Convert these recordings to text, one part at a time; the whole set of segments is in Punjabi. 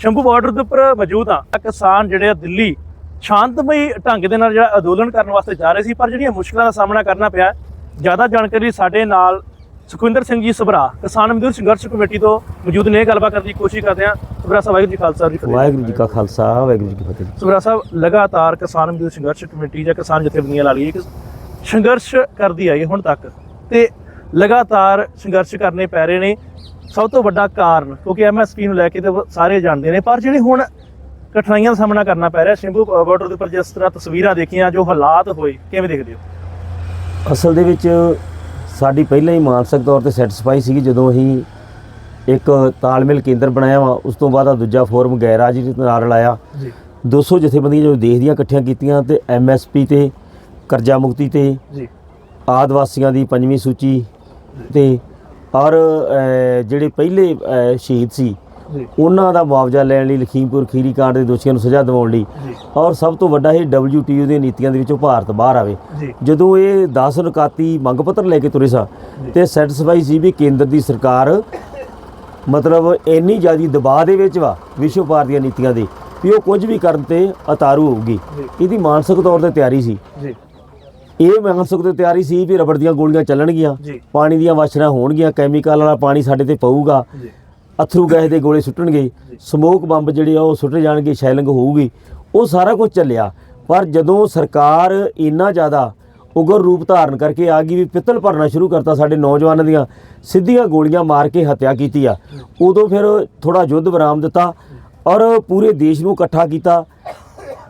ਸ਼ੰਭੂ ਬਾਰਡਰ ਦੇ ਉੱਪਰ ਮੌਜੂਦ ਆ। ਕਿਸਾਨ ਜਿਹੜੇ ਆ ਦਿੱਲੀ ਸ਼ਾਂਤਮਈ ਢੰਗ ਦੇ ਨਾਲ ਜਿਹੜਾ ਅੰਦੋਲਨ ਕਰਨ ਵਾਸਤੇ ਜਾ ਰਹੇ ਸੀ ਪਰ ਜਿਹੜੀਆਂ ਮੁਸ਼ਕਲਾਂ ਦਾ ਸਾਹਮਣਾ ਕਰਨਾ ਪਿਆ ਜ਼ਿਆਦਾ ਜਾਣਕਾਰੀ ਸਾਡੇ ਨਾਲ ਸੁਖਵਿੰਦਰ ਸਿੰਘ ਜੀ ਸਭਰਾ ਕਿਸਾਨ ਮਜ਼ਦੂਰ ਸੰਘਰਸ਼ ਕਮੇਟੀ ਤੋਂ ਮੌਜੂਦ ਨੇ। ਗੱਲਬਾਤ ਕਰਨ ਦੀ ਕੋਸ਼ਿਸ਼ ਕਰਦੇ ਆ ਸਭਰਾ ਸਾਹਿਬ ਵਾਹਿਗੁਰੂ ਜੀ ਖਾਲਸਾ ਜੀ ਫਤਿਹ। ਵਾਹਿਗੁਰੂ ਜੀ ਕਾ ਖਾਲਸਾ ਵਾਹਿਗੁਰੂ ਜੀ ਕੀ ਫਤਿਹ। ਸੁਖਰਾ ਸਾਹਿਬ ਲਗਾਤਾਰ ਕਿਸਾਨ ਮਜ਼ਦੂਰ ਸੰਘਰਸ਼ ਕਮੇਟੀ ਜਾਂ ਕਿਸਾਨ ਜਥੇਬੰਦੀਆਂ ਲਾ ਲਈਏ ਕਿ ਸੰਘਰਸ਼ ਕਰਦੀ ਆਈ ਹੁਣ ਤੱਕ ਤੇ ਲਗਾਤਾਰ ਸੰਘਰਸ਼ ਕਰਨੇ ਪੈ ਰਹੇ ਨੇ। ਸਭ ਤੋਂ ਵੱਡਾ ਕਾਰਨ ਕਿਉਂਕਿ ਐਮਐਸਪੀ ਨੂੰ ਲੈ ਕੇ ਤੇ ਸਾਰੇ ਜਾਣਦੇ ਨੇ ਪਰ ਜਿਹੜੇ ਹੁਣ ਕਠਿਨਾਈਆਂ ਦਾ ਸਾਹਮਣਾ ਕਰਨਾ ਪੈ ਰਿਹਾ ਸ਼ੰਭੂ ਬਾਰਡਰ ਦੇ ਉੱਪਰ ਜਿਸ ਤਰ੍ਹਾਂ ਤਸਵੀਰਾਂ ਦੇਖੀਆਂ ਜੋ ਹਾਲਾਤ ਹੋਏ ਕਿਵੇਂ ਦੇਖਦੇ ਹੋ? ਅਸਲ ਦੇ ਵਿੱਚ ਸਾਡੀ ਪਹਿਲਾਂ ਹੀ ਮਾਨਸਿਕ ਤੌਰ ਤੇ ਸੈਟੀਸਫਾਈ ਸੀਗੀ ਜਦੋਂ ਅਸੀਂ ਇੱਕ ਤਾਲਮੇਲ ਕੇਂਦਰ ਬਣਾਇਆ ਵਾ ਉਸ ਤੋਂ ਬਾਅਦ ਆ ਦੂਜਾ ਫੋਰਮ ਗੈਰਾਜ ਦੇ ਨਾਲ ਲਾਇਆ ਜੀ। 200 ਜਥੇਬੰਦੀਆਂ ਜੋ ਦੇਸ਼ ਦੀਆਂ ਇਕੱਠੀਆਂ ਕੀਤੀਆਂ ਤੇ ਐਮਐਸਪੀ ਤੇ ਕਰਜ਼ਾ ਮੁਕਤੀ ਤੇ ਜੀ। ਆਦਿਵਾਸੀਆਂ ਦੀ ਪੰਜਵੀਂ ਸੂਚੀ ਤੇ ਔਰ ਜਿਹੜੇ ਪਹਿਲੇ ਸ਼ਹੀਦ ਸੀ ਉਹਨਾਂ ਦਾ ਮੁਆਵਜ਼ਾ ਲੈਣ ਲਈ ਲਖੀਮਪੁਰ ਖੀਰੀ ਕਾਂਡ ਦੇ ਦੋਸ਼ੀਆਂ ਨੂੰ ਸਜ਼ਾ ਦਿਵਾਉਣ ਲਈ ਔਰ ਸਭ ਤੋਂ ਵੱਡਾ ਇਹ WTO ਦੀਆਂ ਨੀਤੀਆਂ ਦੇ ਵਿੱਚੋਂ ਭਾਰਤ ਬਾਹਰ ਆਵੇ। ਜਦੋਂ ਇਹ 10 ਨੁਕਾਤੀ ਮੰਗ ਪੱਤਰ ਲੈ ਕੇ ਤੁਰੇ ਸਾ ਤੇ ਸੈਟੀਸਫਾਈ ਸੀ ਵੀ ਕੇਂਦਰ ਦੀ ਸਰਕਾਰ ਮਤਲਬ ਇੰਨੀ ਜ਼ਿਆਦੀ ਦਬਾਅ ਦੇ ਵਿੱਚ ਵਾ ਵਿਸ਼ਵ ਭਾਰ ਦੀਆਂ ਨੀਤੀਆਂ ਦੇ ਵੀ ਉਹ ਕੁਝ ਵੀ ਕਰਨ ਤੇ ਅਤਾਰੂ ਹੋਊਗੀ। ਇਹਦੀ ਮਾਨਸਿਕ ਤੌਰ ਤੇ ਤਿਆਰੀ ਸੀ। ਇਹ ਮਾਨਸਿਕ ਤੇ ਤਿਆਰੀ ਸੀ ਵੀ ਰਬੜ ਦੀਆਂ ਗੋਲੀਆਂ ਚੱਲਣਗੀਆਂ। ਪਾਣੀ ਦੀਆਂ ਵਾਸ਼ਰਾਂ ਹੋਣਗੀਆਂ ਕੈਮੀਕਲ ਵਾਲਾ ਪਾਣੀ ਸਾਡੇ ਤੇ ਪਊਗਾ। ਅਥਰੂ ਗੈਸ ਦੇ ਗੋਲੇ ਸੁੱਟਣਗੇ ਸਮੋਕ ਬੰਬ ਜਿਹੜੇ ਆ ਉਹ ਸੁੱਟੇ ਜਾਣਗੇ ਸ਼ੈਲਿੰਗ ਹੋਊਗੀ। ਉਹ ਸਾਰਾ ਕੁਝ ਚੱਲਿਆ। ਪਰ ਜਦੋਂ ਸਰਕਾਰ ਇੰਨਾ ਜ਼ਿਆਦਾ ਉਗਰ ਰੂਪ ਧਾਰਨ ਕਰਕੇ ਆ ਗਈ ਵੀ ਪਿੱਤਲ ਭਰਨਾ ਸ਼ੁਰੂ ਕਰਤਾ ਸਾਡੇ ਨੌਜਵਾਨਾਂ ਦੀਆਂ ਸਿੱਧੀਆਂ ਗੋਲੀਆਂ ਮਾਰ ਕੇ ਹੱਤਿਆ ਕੀਤੀ ਆ। ਉਦੋਂ ਫਿਰ ਥੋੜਾ ਯੁੱਧ ਵਿਰਾਮ ਦਿੱਤਾ ਔਰ ਪੂਰੇ ਦੇਸ਼ ਨੂੰ ਇਕੱਠਾ ਕੀਤਾ।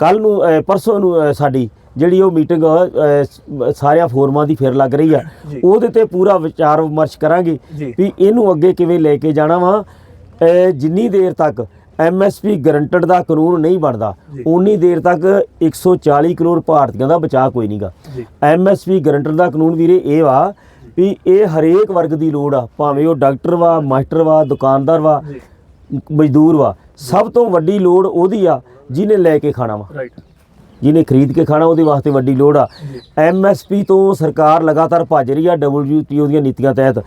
ਕੱਲ ਨੂੰ ਪਰਸੋਂ ਨੂੰ ਸਾਡੀ ਜਿਹੜੀ ਉਹ ਮੀਟਿੰਗ ਸਾਰਿਆਂ ਫੋਰਮਾਂ ਦੀ ਫਿਰ ਲੱਗ ਰਹੀ ਆ। ਉਹਦੇ ਤੇ ਪੂਰਾ ਵਿਚਾਰ ਵਿਮਰਸ਼ ਕਰਾਂਗੇ। ਵੀ ਇਹਨੂੰ ਅੱਗੇ ਕਿਵੇਂ ਲੈ ਕੇ ਜਾਣਾ ਵਾ। ਜਿੰਨੀ ਦੇਰ ਤੱਕ ਐਮਐਸਪੀ ਗਰੰਟਡ ਦਾ ਕਾਨੂੰਨ ਨਹੀਂ ਬਣਦਾ। ਉਨੀ ਦੇਰ ਤੱਕ 140 ਕਰੋੜ ਭਾਰਤੀਆਂ ਦਾ ਬਚਾਅ ਕੋਈ ਨਹੀਂਗਾ ਐਮਐਸਪੀ ਗਰੰਟਡ ਦਾ ਕਾਨੂੰਨ ਵੀਰੇ ਇਹ ਵਾ ਵੀ ਇਹ ਹਰੇਕ ਵਰਗ ਦੀ ਲੋੜ ਆ ਭਾਵੇਂ ਉਹ ਡਾਕਟਰ ਵਾ ਮਾਸਟਰ ਵਾ ਦੁਕਾਨਦਾਰ ਵਾ ਮਜ਼ਦੂਰ ਵਾ। ਸਭ ਤੋਂ ਵੱਡੀ ਲੋੜ ਉਹਦੀ ਆ ਜਿਹਨੇ ਲੈ ਕੇ ਖਾਣਾ ਵਾ। ਰਾਈਟ ਜਿਹਨੇ ਖਰੀਦ ਕੇ ਖਾਣਾ ਉਹਦੇ ਵਾਸਤੇ ਵੱਡੀ ਲੋੜ ਆ। ਐਮਐਸਪੀ ਤੋਂ ਸਰਕਾਰ ਲਗਾਤਾਰ ਭੱਜ ਰਹੀ ਆ WTO ਦੀਆਂ ਨੀਤੀਆਂ ਤਹਿਤ।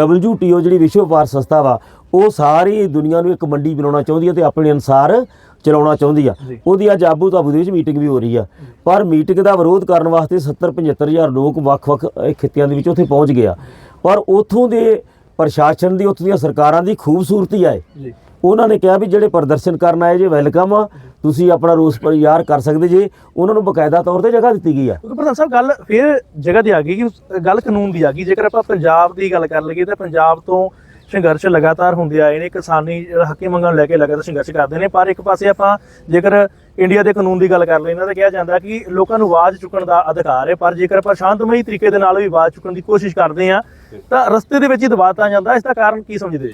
WTO ਜਿਹੜੀ ਵਿਸ਼ਵ ਵਪਾਰ ਸੰਸਥਾ ਵਾ ਉਹ ਸਾਰੀ ਦੁਨੀਆ ਨੂੰ ਇੱਕ ਮੰਡੀ ਬਣਾਉਣਾ ਚਾਹੁੰਦੀ ਆ ਤੇ ਆਪਣੇ ਅਨਸਾਰ ਚਲਾਉਣਾ ਚਾਹੁੰਦੀ ਆ। ਉਹਦੀ ਅੱਜ ਆਬੂ ਧਾਬੂ ਦੇ ਵਿੱਚ ਮੀਟਿੰਗ ਵੀ ਹੋ ਰਹੀ ਆ। ਪਰ ਮੀਟਿੰਗ ਦਾ ਵਿਰੋਧ ਕਰਨ ਵਾਸਤੇ 70 75 ਹਜ਼ਾਰ ਲੋਕ ਵੱਖ-ਵੱਖ ਖਿੱਤਿਆਂ ਦੇ ਵਿੱਚ ਉੱਥੇ ਪਹੁੰਚ ਗਏ ਆ। ਪਰ ਉਥੋਂ ਦੇ ਪ੍ਰਸ਼ਾਸਨ ਦੀ ਉੱਥੋਂ ਦੀਆਂ ਸਰਕਾਰਾਂ ਦੀ ਖੂਬਸੂਰਤੀ ਆ ਇਹ ਜੀ। ਉਹਨਾਂ ਨੇ ਕਿਹਾ ਵੀ ਜਿਹੜੇ ਪ੍ਰਦਰਸ਼ਨ ਕਰਨ ਆਏ ਜੇ ਵੈਲਕਮ ਆ। ਤੁਸੀਂ ਆਪਣਾ ਰੋਸ ਪ੍ਰਯਾਰ ਕਰ ਸਕਦੇ ਜੇ, ਉਹਨਾਂ ਨੂੰ ਬਕਾਇਦਾ ਤੌਰ ਤੇ ਜਗ੍ਹਾ ਦਿੱਤੀ ਗਈ ਆ। ਕਿਉਂਕਿ ਪ੍ਰਧਾਨ ਸਾਹਿਬ, ਗੱਲ ਫਿਰ ਜਗ੍ਹਾ ਦੀ ਆ ਗਈ ਕਿ ਗੱਲ ਕਾਨੂੰਨ ਦੀ ਆ ਗਈ। ਜੇਕਰ ਆਪਾਂ ਪੰਜਾਬ ਦੀ ਗੱਲ ਕਰ ਲਈਏ ਤਾਂ ਪੰਜਾਬ ਤੋਂ ਸੰਘਰਸ਼ ਲਗਾਤਾਰ ਹੁੰਦੇ ਆਏ ਨੇ, ਕਿਸਾਨੀ ਹੱਕੀ ਮੰਗਾਂ ਨੂੰ ਲੈ ਕੇ ਲਗਾਤਾਰ ਸੰਘਰਸ਼ ਕਰਦੇ ਨੇ। ਪਰ ਇੱਕ ਪਾਸੇ ਆਪਾਂ ਜੇਕਰ ਇੰਡੀਆ ਦੇ ਕਾਨੂੰਨ ਦੀ ਗੱਲ ਕਰ ਲੈਣਾ ਤਾਂ ਕਿਹਾ ਜਾਂਦਾ ਕਿ ਲੋਕਾਂ ਨੂੰ ਆਵਾਜ਼ ਚੁੱਕਣ ਦਾ ਅਧਿਕਾਰ ਹੈ। ਪਰ ਜੇਕਰ ਆਪਾਂ ਸ਼ਾਂਤਮਈ ਤਰੀਕੇ ਦੇ ਨਾਲ ਵੀ ਆਵਾਜ਼ ਚੁੱਕਣ ਦੀ ਕੋਸ਼ਿਸ਼ ਕਰਦੇ ਆ ਤਾਂ ਰਸਤੇ ਦੇ ਵਿੱਚ ਹੀ ਦਬਾਤਾ ਜਾਂਦਾ। ਇਸ ਦਾ ਕਾਰਨ ਕੀ ਸਮਝਦੇ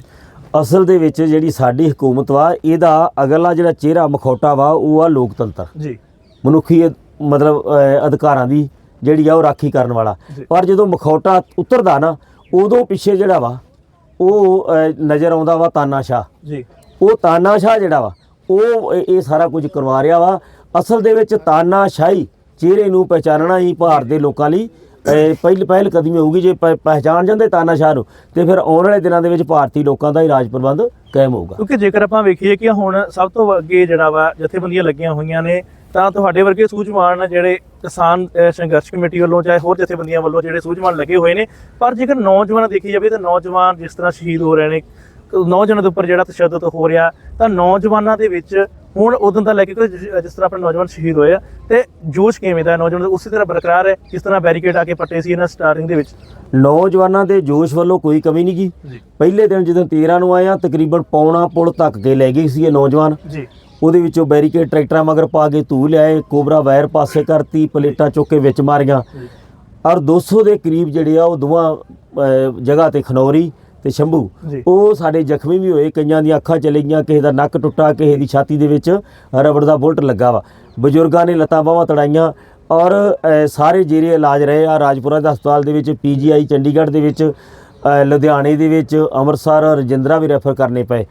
ਅਸਲ ਦੇ ਵਿੱਚ ਜਿਹੜੀ ਸਾਡੀ ਹਕੂਮਤ ਵਾ ਇਹਦਾ ਅਗਲਾ ਜਿਹੜਾ ਚਿਹਰਾ ਮਖੌਟਾ ਵਾ ਉਹ ਆ ਲੋਕਤੰਤਰ। ਜੀ। ਮਨੁੱਖੀ ਮਤਲਬ ਅਧਿਕਾਰਾਂ ਦੀ ਜਿਹੜੀ ਆ ਉਹ ਰਾਖੀ ਕਰਨ ਵਾਲਾ। ਪਰ ਜਦੋਂ ਮਖੌਟਾ ਉਤਰਦਾ ਨਾ ਉਦੋਂ ਪਿੱਛੇ ਜਿਹੜਾ ਵਾ ਉਹ ਨਜ਼ਰ ਆਉਂਦਾ ਵਾ ਤਾਨਾਸ਼ਾਹ ਜੀ। ਉਹ ਤਾਨਾਸ਼ਾਹ ਜਿਹੜਾ ਵਾ ਉਹ ਇਹ ਸਾਰਾ ਕੁਝ ਕਰਵਾ ਰਿਹਾ ਵਾ। ਅਸਲ ਦੇ ਵਿੱਚ ਤਾਨਾਸ਼ਾਹੀ ਚਿਹਰੇ ਨੂੰ ਪਹਿਚਾਨਣਾ ਹੀ ਭਾਰਤ ਦੇ ਲੋਕਾਂ ਲਈ ਅਹ, ਪਹਿਲ ਪਹਿਲ ਕਦਮੀ ਹੋਊਗੀ ਜੇ ਪ- ਪਹਿਚਾਣ ਜਾਂਦੇ ਤਾਨਾਸ਼ਾਹ ਨੂੰ ਤੇ ਫਿਰ ਆਉਣ ਵਾਲੇ ਦਿਨਾਂ ਦੇ ਵਿੱਚ ਭਾਰਤੀ ਲੋਕਾਂ ਦਾ ਹੀ ਰਾਜ ਪ੍ਰਬੰਧ ਕਾਇਮ ਹੋਊਗਾ। ਕਿਉਂਕਿ ਜੇਕਰ ਆਪਾਂ ਵੇਖੀਏ ਕਿ ਹੁਣ ਸਭ ਤੋਂ ਅੱਗੇ ਜਿਹੜਾ ਵਾ ਜਥੇਬੰਦੀਆਂ ਲੱਗੀਆਂ ਹੋਈਆਂ ਨੇ ਤਾਂ ਤੁਹਾਡੇ ਵਰਗੇ ਸੂਝਵਾਨ ਜਿਹੜੇ ਕਿਸਾਨ ਅਹ, ਸੰਘਰਸ਼ ਕਮੇਟੀ ਵੱਲੋਂ ਚਾਹੇ ਹੋਰ ਜਥੇਬੰਦੀਆਂ ਵੱਲੋਂ ਜਿਹੜੇ ਸੂਝਵਾਨ ਲੱਗੇ ਹੋਏ ਨੇ ਪਰ ਜੇਕਰ ਨੌਜਵਾਨ ਦੇਖੀ ਜਾਵੇ ਤਾਂ ਨੌਜਵਾਨ ਜਿਸ ਤਰ੍ਹਾਂ ਸ਼ਹੀਦ ਹੋ ਰਹੇ ਨੇ ਕ- ਨੌਜਵਾਨਾਂ ਦੇ ਉੱਪਰ ਜਿਹੜਾ ਤਸ਼ੱਦਦ ਹੋ ਰਿਹਾ ਤਾਂ ਨੌਜਵਾਨਾਂ ਦੇ ਵਿੱਚ ਹੁਣ ਉਦੋਂ ਦਾ ਲੈ ਕੇ ਕੋਈ ਜਿਸ ਤਰ੍ਹਾਂ ਆਪਣੇ ਨੌਜਵਾਨ ਸ਼ਹੀਦ ਹੋਏ ਆ ਤੇ ਜੋਸ਼ ਕਿਵੇਂ ਦਾ ਨੌਜਵਾਨ ਉਸੇ ਤਰ੍ਹਾਂ ਬਰਕਰਾਰ ਹੈ ਜਿਸ ਤਰ੍ਹਾਂ ਬੈਰੀਕੇਡ ਆ ਕੇ ਪੱਟੇ ਸੀ ਇਹਨਾਂ ਸਟਾਰਟਿੰਗ ਦੇ ਵਿੱਚ? ਨੌਜਵਾਨਾਂ ਦੇ ਜੋਸ਼ ਵੱਲੋਂ ਕੋਈ ਕਮੀ ਨਹੀਂ ਗੀ। ਜੀ। ਪਹਿਲੇ ਦਿਨ ਜਦੋਂ 13 ਨੂੰ ਆਇਆ ਤਕਰੀਬਨ ਪੌਣਾ ਪੁਲ ਤੱਕ ਕੇ ਲੈ ਗਏ ਸੀ ਇਹ ਨੌਜਵਾਨ। ਜੀ। ਉਹਦੇ ਵਿੱਚੋਂ ਬੈਰੀਕੇਡ ਟਰੈਕਟਰਾਂ ਮਗਰ ਪਾ ਕੇ ਧੂ ਲਿਆਏ ਕੋਬਰਾ ਵਾਇਰ ਪਾਸੇ ਕਰਤੀ ਪਲੇਟਾਂ ਚੁੱਕ ਕੇ ਵਿੱਚ ਮਾਰੀਆਂ। ਔਰ 200 ਦੇ ਕਰੀਬ ਜਿਹੜੇ ਆ ਉਹ ਦੋਵਾਂ ਜਗ੍ਹਾ ਤੇ ਖਨੌਰੀ ਤੇ ਸ਼ੰਭੂ ਜੀ। ਉਹ ਸਾਡੇ ਜ਼ਖਮੀ ਵੀ ਹੋਏ ਕਈਆਂ ਦੀਆਂ ਅੱਖਾਂ ਚਲੇ ਗਈਆਂ ਕਿਸੇ ਦਾ ਨੱਕ ਟੁੱਟਾ ਕਿਸੇ ਦੀ ਛਾਤੀ ਦੇ ਵਿੱਚ ਰਬੜ ਦਾ ਬੁਲਟ ਲੱਗਾ ਵਾ ਬਜ਼ੁਰਗਾਂ ਨੇ ਲੱਤਾਂ ਬਾਹਾਂ ਤੜਾਈਆਂ ਔਰ ਅਹ, ਸਾਰੇ ਜੇਰੇ ਇਲਾਜ ਰਹੇ ਆ ਰਾਜਪੁਰਾ ਦੇ ਹਸਪਤਾਲ ਦੇ ਵਿੱਚ ਪੀਜੀਆਈ ਚੰਡੀਗੜ੍ਹ ਦੇ ਵਿੱਚ ਅਹ, ਲੁਧਿਆਣੇ ਦੇ ਵਿੱਚ ਅੰਮ੍ਰਿਤਸਰ ਰਜਿੰਦਰਾ ਵੀ ਰੈਫਰ ਕਰਨੇ ਪਏ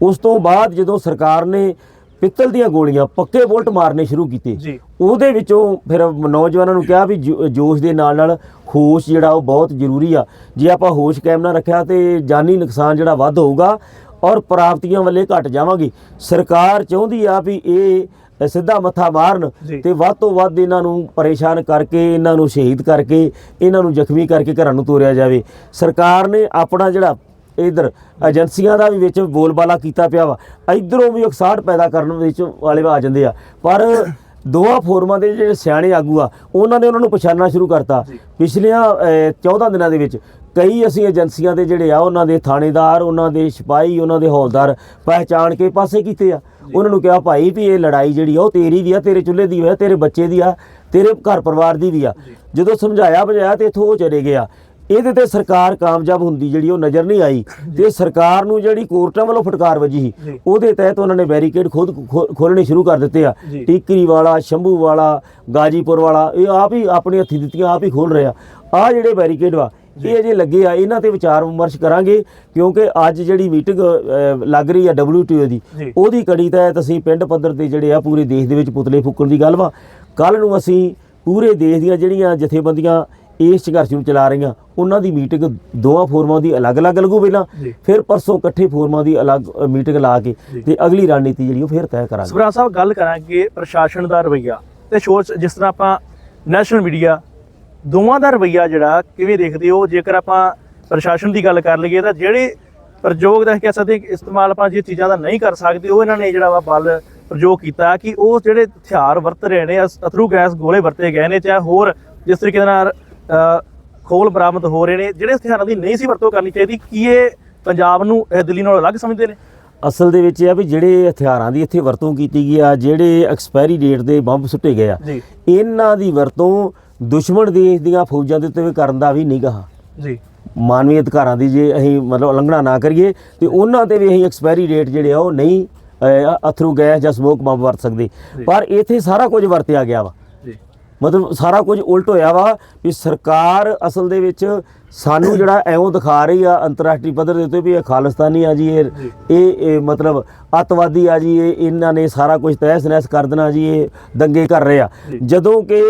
ਉਸ ਤੋਂ ਬਾਅਦ ਜਦੋਂ ਸਰਕਾਰ ਨੇ ਪਿੱਤਲ ਦੀਆਂ ਗੋਲੀਆਂ ਪੱਕੇ ਬੁਲਟ ਮਾਰਨੇ ਸ਼ੁਰੂ ਕੀਤੇ। ਉਹਦੇ ਵਿੱਚੋਂ ਫਿਰ ਨੌਜਵਾਨਾਂ ਨੂੰ ਕਿਹਾ ਵੀ ਜੋਸ਼ ਦੇ ਨਾਲ ਨਾਲ ਹੋਸ਼ ਜਿਹੜਾ ਉਹ ਬਹੁਤ ਜ਼ਰੂਰੀ ਆ। ਜੇ ਆਪਾਂ ਹੋਸ਼ ਕਾਇਮ ਨਾ ਰੱਖਿਆ ਤੇ ਜਾਨੀ ਨੁਕਸਾਨ ਜਿਹੜਾ ਵੱਧ ਹੋਊਗਾ ਔਰ ਪ੍ਰਾਪਤੀਆਂ ਵੱਲੇ ਘਟ ਜਾਵਾਂਗੇ। ਸਰਕਾਰ ਚਾਹੁੰਦੀ ਆ ਵੀ ਇਹ ਸਿੱਧਾ ਮੱਥਾ ਮਾਰਨ। ਤੇ ਵੱਧ ਤੋਂ ਵੱਧ ਇਹਨਾਂ ਨੂੰ ਪਰੇਸ਼ਾਨ ਕਰਕੇ ਇਹਨਾਂ ਨੂੰ ਸ਼ਹੀਦ ਕਰਕੇ ਇਹਨਾਂ ਨੂੰ ਜ਼ਖਮੀ ਕਰਕੇ ਘਰਾਂ ਨੂੰ ਤੋਰਿਆ ਜਾਵੇ। ਸਰਕਾਰ ਨੇ ਆਪਣਾ ਜਿਹੜਾ ਇਧਰ ਏਜੰਸੀਆਂ ਦਾ ਵੀ ਵਿੱਚ ਬੋਲਬਾਲਾ ਕੀਤਾ ਪਿਆ ਵਾ। ਇਧਰੋਂ ਵੀ ਉਕਸਾਹਟ ਪੈਦਾ ਕਰਨ ਵਿੱਚ ਵਾਲੇ ਆ ਜਾਂਦੇ ਆ। ਪਰ ਦੋਹਾਂ ਫੋਰਮਾਂ ਦੇ ਜਿਹੜੇ ਸਿਆਣੇ ਆਗੂ ਆ ਉਹਨਾਂ ਨੇ ਉਹਨਾਂ ਨੂੰ ਪਛਾਣਨਾ ਸ਼ੁਰੂ ਕਰਤਾ। ਪਿਛਲੀਆਂ ਅਹ, 14 ਦਿਨਾਂ ਦੇ ਵਿੱਚ ਕਈ ਅਸੀਂ ਏਜੰਸੀਆਂ ਦੇ ਜਿਹੜੇ ਆ ਉਹਨਾਂ ਦੇ ਥਾਣੇਦਾਰ ਉਹਨਾਂ ਦੇ ਸਿਪਾਹੀ ਉਹਨਾਂ ਦੇ ਹੌਲਦਾਰ ਪਹਿਚਾਣ ਕੇ ਪਾਸੇ ਕੀਤੇ ਆ। ਉਹਨਾਂ ਨੂੰ ਕਿਹਾ ਭਾਈ ਵੀ ਇਹ ਲੜਾਈ ਜਿਹੜੀ ਆ ਉਹ ਤੇਰੀ ਵੀ ਆ ਤੇਰੇ ਚੁੱਲ੍ਹੇ ਦੀ ਆ ਤੇਰੇ ਬੱਚੇ ਦੀ ਆ ਤੇਰੇ ਘਰ ਪਰਿਵਾਰ ਦੀ ਵੀ ਆ। ਜਦੋਂ ਸਮਝਾਇਆ ਬੁਝਾਇਆ ਤੇ ਇਥੋਂ ਉਹ ਚਲੇ ਗਿਆ ਇਹਦੇ ਤੇ ਸਰਕਾਰ ਕਾਮਯਾਬ ਹੁੰਦੀ ਜਿਹੜੀ ਉਹ ਨਜ਼ਰ ਨਹੀਂ ਆਈ ਤੇ ਸਰਕਾਰ ਨੂੰ ਜਿਹੜੀ ਕੋਰਟਾਂ ਵੱਲੋਂ ਫਟਕਾਰ ਵੱਜੀ ਸੀ। ਉਹਦੇ ਤਹਿਤ ਉਹਨਾਂ ਨੇ ਬੈਰੀਕੇਡ ਖੁਦ ਖੋ- ਖੋਲ੍ਹਣੇ ਸ਼ੁਰੂ ਕਰ ਦਿੱਤੇ ਆ। ਟੀਕਰੀ ਵਾਲਾ ਸ਼ੰਭੂ ਵਾਲਾ ਗਾਜੀਪੁਰ ਵਾਲਾ ਇਹ ਆਪ ਹੀ ਆਪਣੀ ਹੱਥੀ ਦਿੱਤੀਆਂ ਆਪ ਹੀ ਖੋਲ ਰਿਹਾ ਆ ਜਿਹੜੇ ਬੈਰੀਕੇਡ ਵਾ ਇਹ ਅਜੇ ਲੱਗੇ ਆ ਇਹਨਾਂ ਤੇ ਵਿਚਾਰ ਵਿਮਰਸ਼ ਕਰਾਂਗੇ ਕਿਉਂਕਿ ਅੱਜ ਜਿਹੜੀ ਮੀਟਿੰਗ ਲੱਗ ਰਹੀ ਆ WTO ਦੀ। ਉਹਦੀ ਕੜੀ ਤਹਿਤ ਅਸੀਂ ਪਿੰਡ ਪੱਧਰ ਤੇ ਜਿਹੜੇ ਆ ਪੂਰੇ ਦੇਸ਼ ਦੇ ਵਿੱਚ ਪੁਤਲੇ ਫੂਕਣ ਦੀ ਗੱਲ ਵਾ ਕੱਲ ਨੂੰ ਅਸੀਂ ਪੂਰੇ ਦੇਸ਼ ਦੀਆਂ ਜਿਹੜੀਆਂ ਜਥੇਬੰਦੀਆਂ ਇਸ ਸੰਘਰਸ਼ ਨੂੰ ਚਲਾ ਰਹੀਆਂ ਉਹਨਾਂ ਦੀ ਮੀਟਿੰਗ ਦੋਵਾਂ ਫੋਰਮਾਂ ਦੀ ਅਲੱਗ-ਅਲੱਗ ਲੱਗੂ ਪਹਿਲਾਂ। ਫਿਰ ਪਰਸੋਂ ਇਕੱਠੇ ਫੋਰਮਾਂ ਦੀ ਅਲੱਗ ਮੀਟਿੰਗ ਲਾ ਕੇ ਤੇ ਅਗਲੀ ਰਣਨੀਤੀ ਜਿਹੜੀ ਉਹ ਫਿਰ ਤੈਅ ਕਰਾਂਗੇ ਸਵਰਾ ਸਾਹਿਬ ਗੱਲ ਕਰਾਂਗੇ ਪ੍ਰਸ਼ਾਸਨ ਦਾ ਰਵਈਆ ਤੇ ਸੋਚ ਜਿਸ ਤਰ੍ਹਾਂ ਆਪਾਂ ਨੈਸ਼ਨਲ ਮੀਡੀਆ ਦੋਵਾਂ ਦਾ ਰਵਈਆ ਜਿਹੜਾ ਕਿਵੇਂ ਦੇਖਦੇ ਹੋ ਜੇਕਰ ਆਪਾਂ ਪ੍ਰਸ਼ਾਸਨ ਦੀ ਗੱਲ ਕਰ ਲਈਏ ਤਾਂ ਜਿਹੜੇ ਪ੍ਰਯੋਗ ਦਾ ਕਹਿ ਸਕਦੇ ਇਸਤੇਮਾਲ ਆਪਾਂ ਜੇ ਚੀਜ਼ਾਂ ਦਾ ਨਹੀਂ ਕਰ ਸਕਦੇ ਉਹ ਇਹਨਾਂ ਨੇ ਜਿਹੜਾ ਵਾ ਬਲ ਪ੍ਰਯੋਗ ਕੀਤਾ ਕਿ ਉਹ ਜਿਹੜੇ ਹਥਿਆਰ ਵਰਤ ਰਹੇ ਨੇ ਅਥਰੂ ਗੈਸ ਗੋਲੇ ਵਰਤੇ ਗਏ ਨੇ ਚਾਹੇ ਹੋਰ ਜਿਸ ਤਰੀਕੇ ਨਾਲ ਖੋਲ ਬਰਾਮਦ ਹੋ ਰਹੇ ਨੇ ਜਿਹੜੇ ਹਥਿਆਰਾਂ ਦੀ ਨਹੀਂ ਸੀ ਵਰਤੋਂ ਕਰਨੀ ਚਾਹੀਦੀ ਕੀ ਇਹ ਪੰਜਾਬ ਨੂੰ ਦਿੱਲੀ ਨਾਲੋਂ ਅਲੱਗ ਸਮਝਦੇ ਨੇ? ਅਸਲ ਦੇ ਵਿੱਚ ਇਹ ਆ ਵੀ ਜਿਹੜੇ ਹਥਿਆਰਾਂ ਦੀ ਇੱਥੇ ਵਰਤੋਂ ਕੀਤੀ ਗਈ ਆ ਜਿਹੜੇ ਐਕਸਪਾਇਰੀ ਡੇਟ ਦੇ ਬੰਬ ਸੁੱਟੇ ਗਏ ਆ ਇਹਨਾਂ ਦੀ ਵਰਤੋਂ ਦੁਸ਼ਮਣ ਦੇਸ਼ ਦੀਆਂ ਫੌਜਾਂ ਦੇ ਉੱਤੇ ਵੀ ਕਰਨ ਦਾ ਵੀ ਨਹੀਂ ਗਾ ਜੀ। ਮਾਨਵੀ ਅਧਿਕਾਰਾਂ ਦੀ ਜੇ ਅਸੀਂ ਮਤਲਬ ਉਲੰਘਣਾ ਨਾ ਕਰੀਏ ਤੇ ਉਹਨਾਂ ਤੇ ਵੀ ਅਸੀਂ ਐਕਸਪਾਇਰੀ ਡੇਟ ਜਿਹੜੇ ਆ ਉਹ ਨਹੀਂ ਅਥਰੂ ਗੈਸ ਜਾਂ ਸਮੋਕ ਬੰਬ ਵਰਤ ਸਕਦੇ। ਪਰ ਇੱਥੇ ਸਾਰਾ ਕੁਝ ਵਰਤਿਆ ਗਿਆ ਵਾ। ਮਤਲਬ ਸਾਰਾ ਕੁਝ ਉਲਟ ਹੋਇਆ ਵਾ ਵੀ ਸਰਕਾਰ ਅਸਲ ਦੇ ਵਿੱਚ ਸਾਨੂੰ ਜਿਹੜਾ ਐਉਂ ਦਿਖਾ ਰਹੀ ਆ ਅੰਤਰਰਾਸ਼ਟਰੀ ਪੱਧਰ ਦੇ ਉੱਤੇ ਵੀ ਇਹ ਖਾਲਿਸਤਾਨੀ ਆ ਜੀ ਇਹ। ਇਹ ਮਤਲਬ ਅੱਤਵਾਦੀ ਆ ਜੀ ਇਹ ਇਹਨਾਂ ਨੇ ਸਾਰਾ ਕੁਝ ਤਹਿਸ ਨਹਿਸ ਕਰ ਦੇਣਾ ਜੀ ਇਹ ਦੰਗੇ ਕਰ ਰਹੇ ਆ। ਜਦੋਂ ਕਿ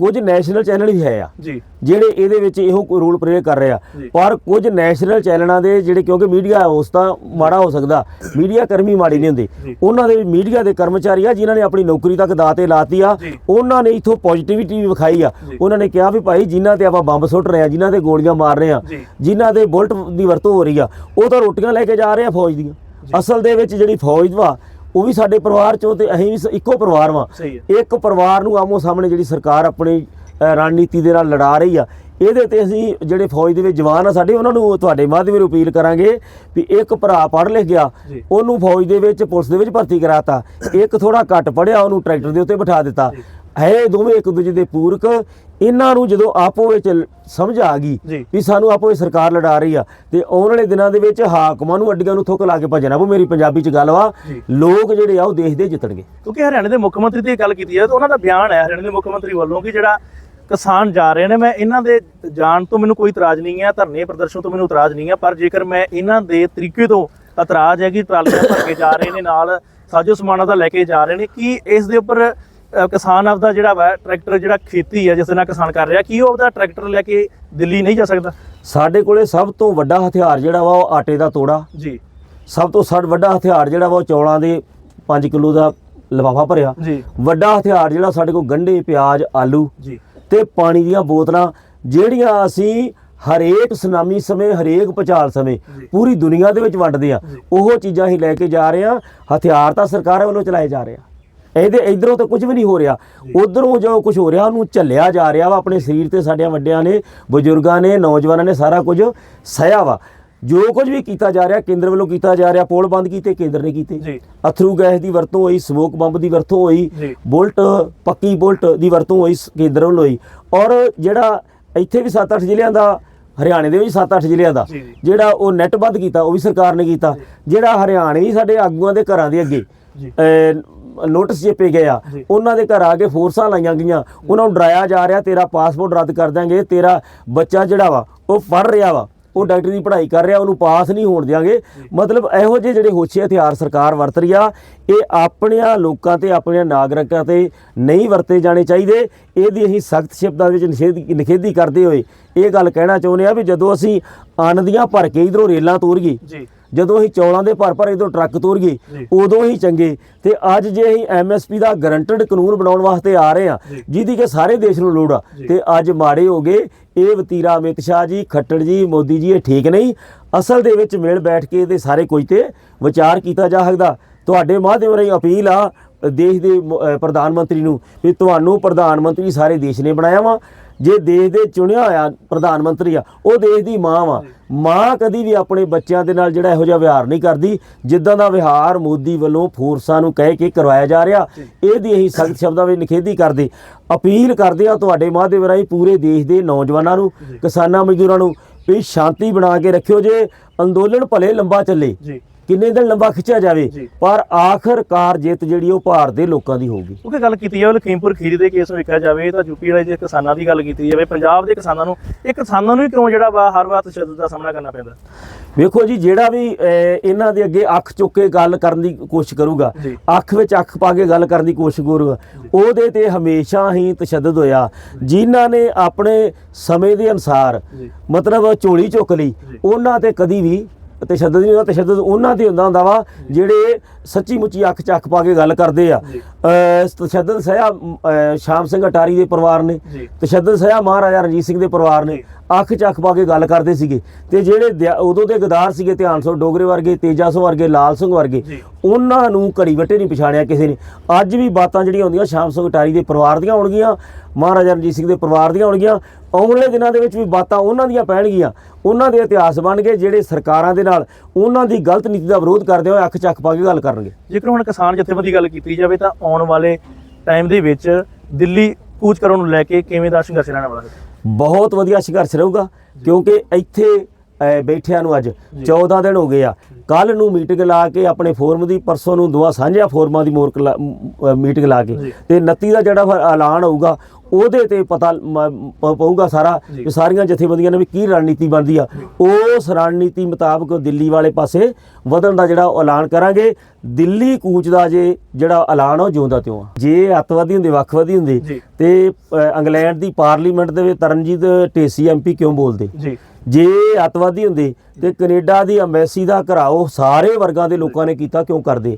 ਕੁਝ ਨੈਸ਼ਨਲ ਚੈਨਲ ਵੀ ਹੈ ਆ ਜੀ ਜਿਹੜੇ ਇਹਦੇ ਵਿੱਚ ਇਹੋ ਕੋਈ ਰੋਲ ਪਲੇ ਕਰ ਰਹੇ ਆ। ਪਰ ਕੁਝ ਨੈਸ਼ਨਲ ਚੈਨਲਾਂ ਦੇ ਜਿਹੜੇ ਕਿਉਂਕਿ ਮੀਡੀਆ ਉਸ ਤਾਂ ਮਾੜਾ ਹੋ ਸਕਦਾ ਮੀਡੀਆ ਕਰਮੀ ਮਾੜੀ ਨਹੀਂ ਹੁੰਦੀ। ਉਹਨਾਂ ਦੇ ਮੀਡੀਆ ਦੇ ਕਰਮਚਾਰੀ ਆ ਜਿਨ੍ਹਾਂ ਨੇ ਆਪਣੀ ਨੌਕਰੀ ਤੱਕ ਦਾਅ ਤੇ ਲਾਤੀ ਆ। ਉਹਨਾਂ ਨੇ ਇਥੋਂ ਪੋਜ਼ਿਟਿਵਿਟੀ ਵੀ ਵਿਖਾਈ ਆ। ਉਹਨਾਂ ਨੇ ਕਿਹਾ ਵੀ ਭਾਈ ਜਿਨ੍ਹਾਂ ਤੇ ਆਪਾਂ ਬੰਬ ਸੁੱਟ ਰਹੇ ਆ ਜਿਨ੍ਹਾਂ ਤੇ ਗੋਲੀਆਂ ਮਾਰ ਰਹੇ ਆ। ਜਿਨ੍ਹਾਂ ਤੇ ਬੁਲਟ ਦੀ ਵਰਤੋਂ ਹੋ ਰਹੀ ਆ ਉਹ ਤਾਂ ਰੋਟੀਆਂ ਲੈ ਕੇ ਜਾ ਰਹੇ ਆ ਫੌਜ ਦੀਆਂ ਅਸਲ ਦੇ ਵਿੱਚ ਜਿਹੜੀ ਫੌਜ ਵਾ ਉਹ ਵੀ ਸਾਡੇ ਪਰਿਵਾਰ ਚੋਂ ਤੇ ਅਸੀਂ ਵੀ ਇੱਕੋ ਪਰਿਵਾਰ ਵਾਂ। ਇੱਕ ਪਰਿਵਾਰ ਨੂੰ ਆਮੋ ਸਾਹਮਣੇ ਜਿਹੜੀ ਸਰਕਾਰ ਆਪਣੀ ਰਣਨੀਤੀ ਦੇ ਨਾਲ ਲੜਾ ਰਹੀ ਆ। ਇਹਦੇ ਤੇ ਅਸੀਂ ਜਿਹੜੇ ਫੌਜ ਦੇ ਵਿੱਚ ਜਵਾਨ ਆ ਸਾਡੇ ਉਹਨਾਂ ਨੂੰ ਤੁਹਾਡੇ ਮਾਧਿਅਮ ਰਾਹੀਂ ਅਪੀਲ ਕਰਾਂਗੇ ਵੀ ਇੱਕ ਭਰਾ ਪੜ੍ਹ ਲਿਖ ਗਿਆ। ਉਹਨੂੰ ਫੌਜ ਦੇ ਵਿੱਚ ਪੁਲਿਸ ਦੇ ਵਿੱਚ ਭਰਤੀ ਕਰਾਤਾ। ਇੱਕ ਥੋੜਾ ਘੱਟ ਪੜਿਆ ਉਹਨੂੰ ਟਰੈਕਟਰ ਦੇ ਉੱਤੇ ਬਿਠਾ ਦਿੱਤਾ। ਹੈ ਦੋਵੇਂ ਇੱਕ ਦੂਜੇ ਦੇ ਪੂਰਕ ਇਹਨਾਂ ਨੂੰ ਜਦੋਂ ਆਪੋ ਵਿੱਚ ਸਮਝ ਆ ਗਈ। ਵੀ ਸਾਨੂੰ ਆਪੋ ਵਿੱਚ ਸਰਕਾਰ ਲੜਾ ਰਹੀ ਆ ਤੇ ਆਉਣ ਵਾਲੇ ਦਿਨਾਂ ਦੇ ਵਿੱਚ ਹਾਕਮਾਂ ਨੂੰ ਅੱਡੀਆਂ ਨੂੰ ਥੁੱਕ ਲਾ ਕੇ ਭਜਣਾ ਉਹ ਮੇਰੀ ਪੰਜਾਬੀ ਚ ਗੱਲ ਵਾ। ਲੋਕ ਜਿਹੜੇ ਆ ਉਹ ਦੇਸ਼ ਦੇ ਜਿੱਤਣਗੇ ਕਿਉਂਕਿ ਹਰਿਆਣੇ ਦੇ ਮੁੱਖ ਮੰਤਰੀ ਦੀ ਗੱਲ ਕੀਤੀ ਹੈ ਤਾਂ ਉਹਨਾਂ ਦਾ ਬਿਆਨ ਹੈ ਹਰਿਆਣੇ ਦੇ ਮੁੱਖ ਮੰਤਰੀ ਵੱਲੋਂ ਕਿ ਜਿਹੜਾ ਕਿਸਾਨ ਜਾ ਰਹੇ ਨੇ ਮੈਂ ਇਹਨਾਂ ਦੇ ਜਾਣ ਤੋਂ ਮੈਨੂੰ ਕੋਈ ਇਤਰਾਜ਼ ਨਹੀਂ ਹੈ ਧਰਨੇ ਪ੍ਰਦਰਸ਼ਨ ਤੋਂ ਮੈਨੂੰ ਇਤਰਾਜ਼ ਨਹੀਂ ਹੈ ਪਰ ਜੇਕਰ ਮੈਂ ਇਹਨਾਂ ਦੇ ਤਰੀਕੇ ਤੋਂ ਇਤਰਾਜ਼ ਹੈ ਕਿ ਟਰਾਲੀਆਂ ਭਰ ਕੇ ਜਾ ਰਹੇ ਨੇ ਨਾਲ ਸਾਜੋ ਸਮਾਨਾਂ ਦਾ ਲੈ ਕੇ ਜਾ ਰਹੇ ਨੇ ਕੀ ਇਸ ਦੇ ਉੱਪਰ ਕਿਸਾਨ ਆਪਦਾ ਜਿਹੜਾ ਵਾ ਟਰੈਕਟਰ ਜਿਹੜਾ ਖੇਤੀ ਹੈ ਜਿਸ ਨਾਲ ਕਿਸਾਨ ਕਰ ਰਿਹਾ ਕੀ ਉਹ ਆਪਦਾ ਟਰੈਕਟਰ ਲੈ ਕੇ ਦਿੱਲੀ ਨਹੀਂ ਜਾ ਸਕਦਾ? ਸਾਡੇ ਕੋਲੇ ਸਭ ਤੋਂ ਵੱਡਾ ਹਥਿਆਰ ਜਿਹੜਾ ਵਾ ਉਹ ਆਟੇ ਦਾ ਤੋੜਾ। ਜੀ। ਸਭ ਤੋਂ ਸੜ ਵੱਡਾ ਹਥਿਆਰ ਜਿਹੜਾ ਵਾ ਉਹ ਚੌਲਾਂ ਦੇ 5 ਕਿਲੋ ਦਾ ਲਿਫਾਫਾ ਭਰਿਆ। ਜੀ। ਵੱਡਾ ਹਥਿਆਰ ਜਿਹੜਾ ਸਾਡੇ ਕੋਲ ਗੰਢੇ ਪਿਆਜ਼ ਆਲੂ ਜੀ। ਤੇ ਪਾਣੀ ਦੀਆਂ ਬੋਤਲਾਂ ਜਿਹੜੀਆਂ ਅਸੀਂ ਹਰੇਕ ਸੁਨਾਮੀ ਸਮੇਂ ਹਰੇਕ ਭੁਚਾਲ ਸਮੇਂ। ਪੂਰੀ ਦੁਨੀਆ ਦੇ ਵਿੱਚ ਵੰਡਦੇ ਆ। ਉਹ ਚੀਜ਼ਾਂ ਹੀ ਲੈ ਕੇ ਜਾ ਰਹੇ ਆ ਹਥਿਆਰ ਤਾਂ ਸਰਕਾਰ ਵੱਲੋਂ ਚਲਾਏ ਜਾ ਰਹੇ ਆ। ਇਹਦੇ ਇਧਰੋਂ ਤਾਂ ਕੁਝ ਵੀ ਨਹੀਂ ਹੋ ਰਿਹਾ। ਉਧਰੋਂ ਜੋ ਕੁਝ ਹੋ ਰਿਹਾ ਉਹਨੂੰ ਝੱਲਿਆ ਜਾ ਰਿਹਾ ਵਾ ਆਪਣੇ ਸਰੀਰ ਤੇ ਸਾਡਿਆਂ ਵੱਡਿਆਂ ਨੇ ਬਜ਼ੁਰਗਾਂ ਨੇ ਨੌਜਵਾਨਾਂ ਨੇ ਸਾਰਾ ਕੁਝ ਸਹਿਆ ਵਾ। ਜੋ ਕੁਝ ਵੀ ਕੀਤਾ ਜਾ ਰਿਹਾ ਕੇਂਦਰ ਵੱਲੋਂ ਕੀਤਾ ਜਾ ਰਿਹਾ ਪੋਲ ਬੰਦ ਕੀਤੇ ਕੇਂਦਰ ਨੇ ਕੀਤੇ। ਅਥਰੂ ਗੈਸ ਦੀ ਵਰਤੋਂ ਹੋਈ ਸਮੋਕ ਬੰਬ ਦੀ ਵਰਤੋਂ ਹੋਈ। ਬੁਲਟ ਪੱਕੀ ਬੁਲਟ ਦੀ ਵਰਤੋਂ ਹੋਈ ਕੇਂਦਰ ਵੱਲੋਂ ਹੋਈ। ਔਰ ਜਿਹੜਾ ਇੱਥੇ ਵੀ 7-8 ਜ਼ਿਲ੍ਹਿਆਂ ਦਾ ਹਰਿਆਣੇ ਦੇ ਵੀ 7-8 ਜ਼ਿਲ੍ਹਿਆਂ ਦਾ। ਜਿਹੜਾ ਉਹ ਨੈਟ ਬੰਦ ਕੀਤਾ ਉਹ ਵੀ ਸਰਕਾਰ ਨੇ ਕੀਤਾ। ਜਿਹੜਾ ਹਰਿਆਣਵੀ ਸਾਡੇ ਆਗੂਆਂ ਦੇ ਘਰਾਂ ਦੇ ਅੱਗੇ ਜੀ। ਨੋਟਿਸ ਛਪੇ ਗਏ ਆ ਜੀ। ਉਹਨਾਂ ਦੇ ਘਰ ਆ ਕੇ ਫੋਰਸਾਂ ਲਾਈਆਂ ਗਈਆਂ। ਉਹਨਾਂ ਨੂੰ ਡਰਾਇਆ ਜਾ ਰਿਹਾ ਤੇਰਾ ਪਾਸਪੋਰਟ ਰੱਦ ਕਰ ਦਾਂਗੇ ਤੇਰਾ ਬੱਚਾ ਜਿਹੜਾ ਵਾ ਉਹ ਪੜ ਰਿਹਾ ਵਾ। ਉਹ ਡਾਕਟਰੀ ਦੀ ਪੜ੍ਹਾਈ ਕਰ ਰਿਹਾ ਉਹਨੂੰ ਪਾਸ ਨਹੀਂ ਹੋਣ ਦਿਆਂਗੇ। ਮਤਲਬ ਇਹੋ ਜਿਹੇ ਜਿਹੜੇ ਹੋਛੇ ਹਥਿਆਰ ਸਰਕਾਰ ਵਰਤ ਰਹੀ ਆ ਇਹ ਆਪਣਿਆਂ ਲੋਕਾਂ ਤੇ ਆਪਣਿਆਂ ਨਾਗਰਿਕਾਂ ਤੇ ਨਹੀਂ ਵਰਤੇ ਜਾਣੇ ਚਾਹੀਦੇ। ਇਹਦੀ ਅਸੀਂ ਸਖਤ ਸ਼ਬਦਾਂ ਵਿੱਚ ਨਿਖੇਧ ਨਿਖੇਧੀ ਕਰਦੇ ਹੋਏ ਇਹ ਗੱਲ ਕਹਿਣਾ ਚਾਹੁੰਦੇ ਆ ਵੀ ਜਦੋਂ ਅਸੀਂ ਅੰਨ ਦੀਆਂ ਭਰ ਕੇ ਇਧਰੋਂ ਰੇਲਾਂ ਤੋਰੀਏ ਜੀ। ਜਦੋਂ ਅਸੀਂ ਚੌਲਾਂ ਦੇ ਭਰ ਭਰ ਇਦੋਂ ਟਰੱਕ ਤੋਰ ਗਏ ਜੀ। ਉਦੋਂ ਹੀ ਚੰਗੇ ਤੇ ਅੱਜ ਜੇ ਅਸੀਂ ਐਮਐਸਪੀ ਦਾ ਗਰੰਟਡ ਕਾਨੂੰਨ ਬਣਾਉਣ ਵਾਸਤੇ ਆ ਰਹੇ ਆ। ਜਿਹਦੀ ਕਿ ਸਾਰੇ ਦੇਸ਼ ਨੂੰ ਲੋੜ ਆ। ਤੇ ਅੱਜ ਮਾੜੇ ਹੋ ਗਏ ਇਹ ਵਤੀਰਾ ਅਮਿਤ ਸ਼ਾਹ ਜੀ ਖੱਟੜ ਜੀ ਮੋਦੀ ਜੀ ਇਹ ਠੀਕ ਨਹੀਂ ਅਸਲ ਦੇ ਵਿੱਚ ਮਿਲ ਬੈਠ ਕੇ ਇਹਦੇ ਸਾਰੇ ਕੋਈ ਤੇ ਵਿਚਾਰ ਕੀਤਾ ਜਾ ਸਕਦਾ ਤੁਹਾਡੇ ਮਾਧਿਅਮ ਰਾਹੀਂ ਅਪੀਲ ਆ ਦੇਸ਼ ਦੇ ਪ੍ਰਧਾਨ ਮੰਤਰੀ ਨੂੰ ਵੀ ਤੁਹਾਨੂੰ ਪ੍ਰਧਾਨ ਮੰਤਰੀ ਸਾਰੇ ਦੇਸ਼ ਨੇ ਬਣਾਇਆ ਵਾ ਜੇ ਦੇਸ਼ ਦੇ ਚੁਣਿਆ ਹੋਇਆ ਪ੍ਰਧਾਨ ਮੰਤਰੀ ਆ ਉਹ ਦੇਸ਼ ਦੀ ਮਾਂ ਵਾ। ਮਾਂ ਕਦੀ ਵੀ ਆਪਣੇ ਬੱਚਿਆਂ ਦੇ ਨਾਲ ਜਿਹੜਾ ਇਹੋ ਜਿਹਾ ਵਿਹਾਰ ਨਹੀਂ ਕਰਦੀ ਜਿੱਦਾਂ ਦਾ ਵਿਹਾਰ ਮੋਦੀ ਵੱਲੋਂ ਫੋਰਸਾਂ ਨੂੰ ਕਹਿ ਕੇ ਕਰਵਾਇਆ ਜਾ ਰਿਹਾ ਇਹਦੀ ਅਸੀਂ ਸਖਤ ਸ਼ਬਦਾਂ ਵਿੱਚ ਨਿਖੇਧੀ ਕਰਦੇ। ਅਪੀਲ ਕਰਦੇ ਆ ਤੁਹਾਡੇ ਮਾਧਿਅਮ ਰਾਹੀਂ ਪੂਰੇ ਦੇਸ਼ ਦੇ ਨੌਜਵਾਨਾਂ ਨੂੰ ਕਿਸਾਨਾਂ ਮਜ਼ਦੂਰਾਂ ਨੂੰ ਵੀ ਸ਼ਾਂਤੀ ਬਣਾ ਕੇ ਰੱਖਿਓ ਜੇ ਅੰਦੋਲਨ ਭਲੇ ਲੰਬਾ ਚੱਲੇ। ਜੀ। ਕਿੰਨੇ ਦਿਨ ਲੰਬਾ ਖਿੱਚਿਆ ਜਾਵੇ। ਪਰ ਆਖਰਕਾਰ ਜਿੱਤ ਜਿਹੜੀ ਉਹ ਭਾਰਤ ਦੇ ਲੋਕਾਂ ਦੀ ਹੋਊਗੀ ਕਿਉਂਕਿ ਗੱਲ ਕੀਤੀ ਜਾਵੇ ਲਖੀਮਪੁਰ ਖੀਰੀ ਦੇ ਕੇਸ ਵੇਖਿਆ ਜਾਵੇ ਤਾਂ ਯੂਪੀ ਵਾਲੇ ਜੇ ਕਿਸਾਨਾਂ ਦੀ ਗੱਲ ਕੀਤੀ ਜਾਵੇ ਪੰਜਾਬ ਦੇ ਕਿਸਾਨਾਂ ਨੂੰ ਇਹ ਕਿਸਾਨਾਂ ਨੂੰ ਹੀ ਕਿਉਂ ਜਿਹੜਾ ਵਾ ਹਰ ਵਾਰ ਤਸ਼ੱਦਦ ਦਾ ਸਾਹਮਣਾ ਕਰਨਾ ਪੈਂਦਾ ਵੇਖੋ ਜੀ ਜਿਹੜਾ ਵੀ ਇਹਨਾਂ ਦੇ ਅੱਗੇ ਅੱਖ ਚੁੱਕ ਕੇ ਗੱਲ ਕਰਨ ਦੀ ਕੋਸ਼ਿਸ਼ ਕਰੂਗਾ। ਅੱਖ ਵਿੱਚ ਅੱਖ ਪਾ ਕੇ ਗੱਲ ਕਰਨ ਦੀ ਕੋਸ਼ਿਸ਼ ਕਰੂਗਾ ਉਹਦੇ ਤੇ ਹਮੇਸ਼ਾ ਹੀ ਤਸ਼ੱਦਦ ਹੋਇਆ ਜਿਨ੍ਹਾਂ ਨੇ ਆਪਣੇ ਸਮੇਂ ਦੇ ਅਨਸਾਰ। ਮਤਲਬ ਝੋਲੀ ਚੁੱਕ ਲਈ। ਉਹਨਾਂ ਤੇ ਕਦੀ ਵੀ ਤਸ਼ੱਦਦ ਨਹੀਂ ਹੁੰਦਾ ਤਸ਼ੱਦਦ ਉਹਨਾਂ ਤੇ ਹੁੰਦਾ ਹੁੰਦਾ ਵਾ ਜਿਹੜੇ ਸੱਚੀ ਮੁੱਚੀ ਅੱਖ 'ਚ ਅੱਖ ਪਾ ਕੇ ਗੱਲ ਕਰਦੇ ਆ ਤਸ਼ੱਦਦ ਸਹਿਆ ਸ਼ਾਮ ਸਿੰਘ ਅਟਾਰੀ ਦੇ ਪਰਿਵਾਰ ਨੇ। ਤਸ਼ੱਦਦ ਸਹਿਆ ਮਹਾਰਾਜਾ ਰਣਜੀਤ ਸਿੰਘ ਦੇ ਪਰਿਵਾਰ ਨੇ। ਅੱਖ 'ਚ ਅੱਖ ਪਾ ਕੇ ਗੱਲ ਕਰਦੇ ਸੀਗੇ। ਤੇ ਜਿਹੜੇ ਉਦੋਂ ਦੇ ਗਦਾਰ ਸੀਗੇ ਧਿਆਨ ਸਿੰਘ ਡੋਗਰੇ ਵਰਗੇ ਤੇਜਾ ਸਿੰਘ ਵਰਗੇ ਲਾਲ ਸਿੰਘ ਵਰਗੇ। ਉਹਨਾਂ ਨੂੰ ਘੜੀ ਵੱਟੇ ਨਹੀਂ ਪਛਾਣਿਆ ਕਿਸੇ ਨੇ। ਅੱਜ ਵੀ ਬਾਤਾਂ ਜਿਹੜੀਆਂ ਹੁੰਦੀਆਂ ਸ਼ਾਮ ਸਿੰਘ ਅਟਾਰੀ ਦੇ ਪਰਿਵਾਰ ਦੀਆਂ ਹੋਣਗੀਆਂ ਮਹਾਰਾਜਾ ਰਣਜੀਤ ਸਿੰਘ ਦੇ ਪਰਿਵਾਰ ਦੀਆਂ ਹੋਣਗੀਆਂ ਆਉਣ ਵਾਲੇ ਦਿਨਾਂ ਦੇ ਵਿੱਚ ਵੀ ਬਾਤਾਂ ਉਹਨਾਂ ਦੀਆਂ ਪੈਣਗੀਆਂ। ਉਹਨਾਂ ਦੇ ਇਤਿਹਾਸ ਬਣ ਗਏ ਜਿਹੜੇ ਸਰਕਾਰਾਂ ਦੇ ਨਾਲ ਉਹਨਾਂ ਦੀ ਗਲਤ ਨੀਤੀ ਦਾ ਵਿਰੋਧ ਕਰਦੇ ਹੋਏ ਅੱਖ 'ਚ ਅੱਖ ਪਾ ਕੇ ਗੱਲ ਕਰਨਗੇ। ਜੇਕਰ ਹੁਣ ਕਿਸਾਨ ਜਥੇਬੰਦੀ ਗੱਲ ਕੀਤੀ ਜਾਵੇ ਤਾਂ ਆਉਣ ਵਾਲੇ ਟਾਈਮ ਦੇ ਵਿੱਚ ਦਿੱਲੀ ਕੂਚ ਕਰਨ ਨੂੰ ਲੈ ਕੇ ਕਿਵੇਂ ਦਾ ਸੰਘਰਸ਼ ਰਹਿਣਾ ਵਾਲਾ ਹੈ? ਬਹੁਤ ਵਧੀਆ ਸੰਘਰਸ਼ ਰਹੂਗਾ ਕਿਉਂਕਿ ਇੱਥੇ ਬੈਠਿਆਂ ਨੂੰ ਅੱਜ 14 ਦਿਨ ਹੋ ਗਏ ਆ। ਕੱਲ ਨੂੰ ਮੀਟਿੰਗ ਲਾ ਕੇ ਆਪਣੇ ਫੋਰਮ ਦੀ ਪਰਸੋਂ ਨੂੰ ਦੋਆ ਸਾਂਝਾ ਫੋਰਮਾਂ ਦੀ ਮੀਟਿੰਗ ਲਾ ਕੇ। ਤੇ 29 ਦਾ ਜਿਹੜਾ ਐਲਾਨ ਹੋਊਗਾ ਉਹਦੇ ਤੇ ਪਤਾ ਪਊਗਾ ਸਾਰਾ। ਕਿ ਸਾਰੀਆਂ ਜਥੇਬੰਦੀਆਂ ਨੇ ਵੀ ਕੀ ਰਣਨੀਤੀ ਬਣਦੀ ਆ। ਉਸ ਰਣਨੀਤੀ ਮੁਤਾਬਕ ਦਿੱਲੀ ਵਾਲੇ ਪਾਸੇ ਵਧਣ ਦਾ ਜਿਹੜਾ ਐਲਾਨ ਕਰਾਂਗੇ। ਦਿੱਲੀ ਕੂਚ ਦਾ ਜੇ ਜਿਹੜਾ ਐਲਾਨ ਉਹ ਜਿਉਂਦਾ ਤਿਉਂ ਆ। ਜੇ ਅੱਤਵਾਦੀ ਹੁੰਦੇ ਵੱਖਵਾਦੀ ਹੁੰਦੇ। ਤੇ ਇੰਗਲੈਂਡ ਦੀ ਪਾਰਲੀਮੈਂਟ ਦੇ ਵਿੱਚ ਤਰਨਜੀਤ ਢੇਸੀ ਐਮਪੀ ਕਿਉਂ ਬੋਲਦੇ? ਜੀ। ਜੇ ਅੱਤਵਾਦੀ ਹੁੰਦੇ ਤੇ ਕੈਨੇਡਾ ਦੀ ਐਮਬੈਸੀ ਦਾ ਘਰਾਓ ਸਾਰੇ ਵਰਗਾਂ ਦੇ ਲੋਕਾਂ ਨੇ ਕੀਤਾ ਕਿਉਂ ਕਰਦੇ?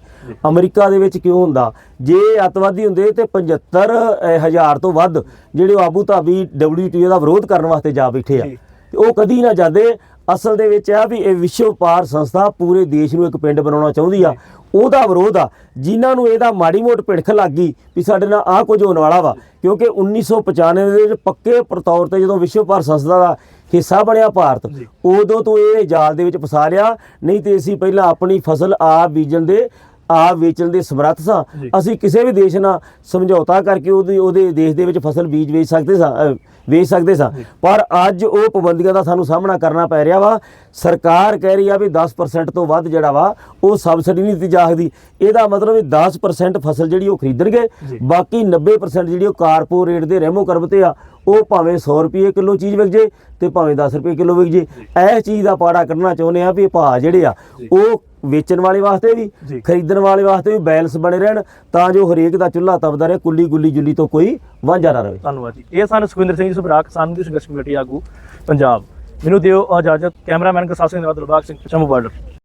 ਅਮਰੀਕਾ ਦੇ ਵਿੱਚ ਕਿਉਂ ਹੁੰਦਾ? ਜੇ ਅੱਤਵਾਦੀ ਹੁੰਦੇ ਤੇ 75 ਅ, ਹਜ਼ਾਰ ਤੋਂ ਵੱਧ ਜਿਹੜੇ ਉਹ ਆਬੂ ਧਾਬੀ WTO ਦਾ ਵਿਰੋਧ ਕਰਨ ਵਾਸਤੇ ਜਾ ਬੈਠੇ ਆ। ਉਹ ਕਦੀ ਨਾ ਜਾਂਦੇ। ਅਸਲ ਦੇ ਵਿੱਚ ਆ ਵੀ ਇਹ ਵਿਸ਼ਵ ਵਪਾਰ ਸੰਸਥਾ ਪੂਰੇ ਦੇਸ਼ ਨੂੰ ਇੱਕ ਪਿੰਡ ਬਣਾਉਣਾ ਚਾਹੁੰਦੀ ਆ। ਉਹਦਾ ਵਿਰੋਧ ਆ ਜਿਨ੍ਹਾਂ ਨੂੰ ਇਹਦਾ ਮਾੜੀ ਮੋਟ ਭਿੜਖ ਲੱਗ ਗਈ ਵੀ ਸਾਡੇ ਨਾਲ ਆਹ ਕੁਝ ਹੋਣ ਵਾਲਾ ਵਾ ਕਿਉਂਕਿ 1995 ਦੇ ਵਿੱਚ ਪੱਕੇ ਪਰ ਤੌਰ ਤੇ ਜਦੋਂ ਵਿਸ਼ਵ ਵਪਾਰ ਸੰਸਥਾ ਦਾ ਹਿੱਸਾ ਬਣਿਆ ਭਾਰਤ। ਉਦੋਂ ਤੋਂ ਇਹ ਜਾਲ ਦੇ ਵਿੱਚ ਫਸਾ ਲਿਆ ਨਹੀਂ ਤੇ ਅਸੀਂ ਪਹਿਲਾਂ ਆਪਣੀ ਫਸਲ ਆਪ ਬੀਜਣ ਦੇ ਆਪ ਵੇਚਣ ਦੇ ਸਮਰੱਥ ਸਾਂ। ਅਸੀਂ ਕਿਸੇ ਵੀ ਦੇਸ਼ ਨਾਲ ਸਮਝੌਤਾ ਕਰਕੇ ਉਹਦੀ ਉਹਦੇ ਦੇਸ਼ ਦੇ ਵਿੱਚ ਫਸਲ ਬੀਜ ਵੇਚ ਸਕਦੇ ਸਾਂ ਵੇਚ ਸਕਦੇ ਸਾਂ। ਪਰ ਅੱਜ ਉਹ ਪਾਬੰਦੀਆਂ ਦਾ ਸਾਨੂੰ ਸਾਹਮਣਾ ਕਰਨਾ ਪੈ ਰਿਹਾ ਵਾ। ਸਰਕਾਰ ਕਹਿ ਰਹੀ ਆ ਵੀ 10% ਤੋਂ ਵੱਧ ਜਿਹੜਾ ਵਾ ਉਹ ਸਬਸਿਡੀ ਨਹੀਂ ਦਿੱਤੀ ਜਾ ਸਕਦੀ। ਇਹਦਾ ਮਤਲਬ ਵੀ 10% ਫਸਲ ਜਿਹੜੀ ਉਹ ਖਰੀਦਣਗੇ। ਬਾਕੀ 90% ਜਿਹੜੀ ਉਹ ਕਾਰਪੋਰੇਟ ਦੇ ਰਹਿਮੋ ਕਰਮ ਤੇ ਆ ਉਹ ਭਾਵੇਂ 100 ਰੁਪਏ ਕਿਲੋ ਚੀਜ਼ ਵਿਕ ਜੇ ਤੇ ਭਾਵੇਂ 10 ਰੁਪਏ ਕਿਲੋ ਵਿਕ ਜੇ। ਇਹ ਚੀਜ਼ ਦਾ ਪਾੜਾ ਕੱਢਣਾ ਚਾਹੁੰਦੇ ਆ ਵੀ ਭਾਅ ਜਿਹੜੇ ਆ ਉਹ ਵੇਚਣ ਵਾਲੇ ਵਾਸਤੇ ਵੀ। ਖਰੀਦਣ ਵਾਲੇ ਵਾਸਤੇ ਵੀ ਬੈਲੈਂਸ ਬਣੇ ਰਹਿਣ ਤਾਂ ਜੋ ਹਰੇਕ ਦਾ ਚੁੱਲ੍ਹਾ ਤਪਦਾ ਰਹੇ ਕੁੱਲੀ ਗੁੱਲੀ ਜੁੱਲੀ ਤੋਂ ਕੋਈ ਵਾਂਝਾ ਨਾ ਰਹੇ। ਧੰਨਵਾਦ ਜੀ। ਇਹ ਸਨ ਸੁਖਵਿੰਦਰ ਸਿੰਘ ਜੀ ਸੁਭਰਾ ਕਿਸਾਨ ਦੀ ਸੰਘਰਸ਼ ਕਮੇਟੀ ਆਗੂ ਪੰਜਾਬ। ਮੈਨੂੰ ਦਿਓ ਇਜਾਜ਼ਤ। Cameraman Kasab Singh Dilbag Singh Chammu border.